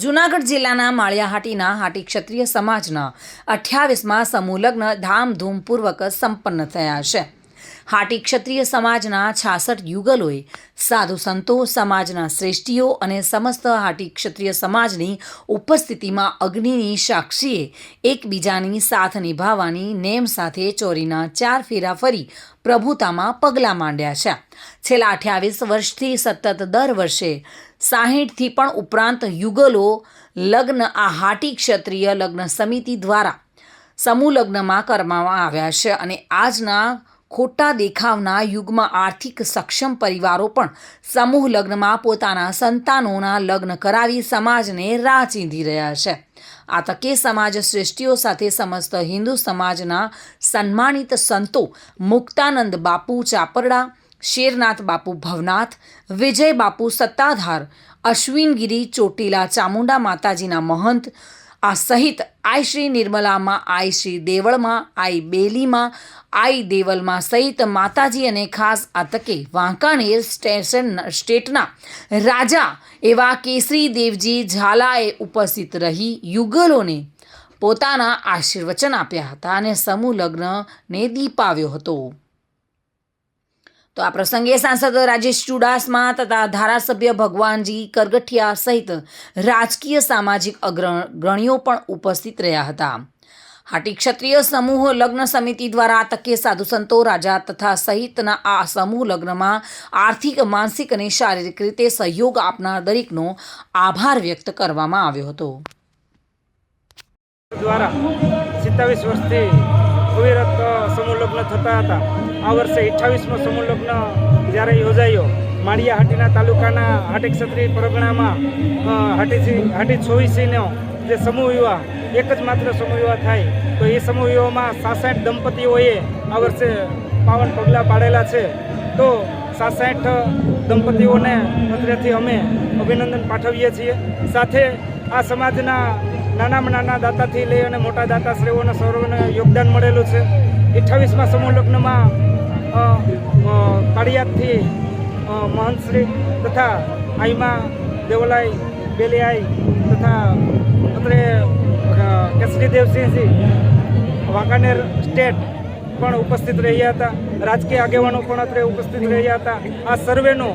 જૂનાગઢ જિલ્લાના માળિયાહાટીના હાટી ક્ષત્રિય સમાજના અઠ્યાવીસમાં સમૂહ લગ્ન ધામધૂમપૂર્વક સંપન્ન થયા છે. હાટી ક્ષત્રિય સમાજના છાસઠ યુગલોએ સાધુ સંતો, સમાજના શ્રેષ્ઠીઓ અને સમસ્ત હાટી ક્ષત્રિય સમાજની ઉપસ્થિતિમાં અગ્નિની સાક્ષીએ એકબીજાની સાથ નિભાવવાની નેમ સાથે ચોરીના ચાર ફેરા ફરી પ્રભુતામાં પગલાં માંડ્યા છે. છેલ્લા અઠ્યાવીસ વર્ષથી સતત દર વર્ષે સાહીઠથી પણ ઉપરાંત યુગલો લગ્ન આ હાટી ક્ષત્રિય લગ્ન સમિતિ દ્વારા સમૂહ લગ્નમાં કરવામાં આવ્યા છે અને આજના ખોટા દેખાવના યુગમાં આર્થિક સક્ષમ પરિવારો પણ સમૂહ લગ્નમાં પોતાના સંતાનોના લગ્ન કરાવી સમાજને રાહ ચીંધી રહ્યા છે. આ તકે સમાજ શ્રેષ્ઠીઓ સાથે સમસ્ત હિન્દુ સમાજના સન્માનિત સંતો મુક્તાનંદ બાપુ ચાપરડા, શેરનાથ બાપુ ભવનાથ, વિજય બાપુ સત્તાધાર, અશ્વિનગીરી ચોટીલા ચામુંડા માતાજીના મહંત આ સહિત આઈ શ્રી નિર્મલામાં, આઈ શ્રી દેવળમાં, આઈ બેલીમાં, આઈ દેવલમાં સહિત માતાજી અને ખાસ આ તકે વાંકાનેર સ્ટેશન સ્ટેટના રાજા એવા કેસરી દેવજી ઝાલાએ ઉપસ્થિત રહી યુગલોને પોતાના આશીર્વચન આપ્યા હતા અને સમૂહ લગ્નને દીપાવ્યો હતો. તો આ પ્રસંગે સાંસદ રાજેશ ચુડાસમા તથા ધારાસભ્ય ભગવાનજી કરગઠિયા સહિત રાજકીય સામાજિક અગ્રણીઓ પણ ઉપસ્થિત રહ્યા હતા. હાટી ક્ષત્રિય સમૂહ લગ્ન સમિતિ દ્વારા તકે સાધુ સંતો, રાજા તથા સહિતના આ સમૂહ લગ્નમાં આર્થિક, માનસિક અને શારીરિક રીતે સહયોગ આપનાર દરેકનો આભાર વ્યક્ત કરવામાં આવ્યો હતો. દ્વારા સમૂહ લગ્ન થતા હતા. આ વર્ષે અઠ્ઠાવીસમો સમૂહ લગ્ન જ્યારે યોજાયો માળિયા હાટીના તાલુકાના હાટી ક્ષત્રિય પરગણામાં હાટી હાટી છોવીસીનો જે સમૂહ વિવાહ એક જ માત્ર સમૂહ વિવાહ થાય. તો એ સમૂહ વિવાહમાં સાસઠ દંપતીઓએ આ વર્ષે પાવન પગલાં પાડેલા છે. તો સાસઠ દંપતીઓને અત્રેથી અમે અભિનંદન પાઠવીએ છીએ. સાથે આ સમાજના નાનામાં નાના દાતાથી લઈ અને મોટા દાતાશ્રીઓને સર્વને યોગદાન મળેલું છે. અઠ્ઠાવીસમાં સમૂહ લગ્નમાં પાળિયાદથી મહંતશ્રી તથા આઈમા દેવલાઈ, બેલિયાઈ તથા અત્રે કેસરી દેવસિંહજી વાંકાનેર સ્ટેટ પણ ઉપસ્થિત રહ્યા હતા. રાજકીય આગેવાનો પણ અત્રે ઉપસ્થિત રહ્યા હતા. આ સર્વેનો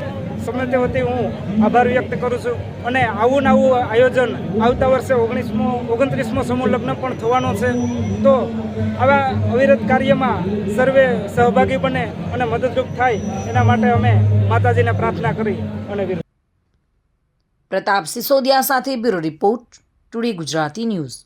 સમયતે વતી હું આભાર વ્યક્ત કરું છું. અને આવું ને આવું આયોજન આવતા વર્ષે ઓગણીસમો, ઓગણત્રીસમો સમૂહ લગ્ન પણ થવાનો છે. તો આવા અવિરત કાર્યમાં સર્વે સહભાગી બને અને મદદરૂપ થાય એના માટે અમે માતાજીને પ્રાર્થના કરી અને પ્રતાપ સિસોદિયા સાથે bureau report today Gujarati news.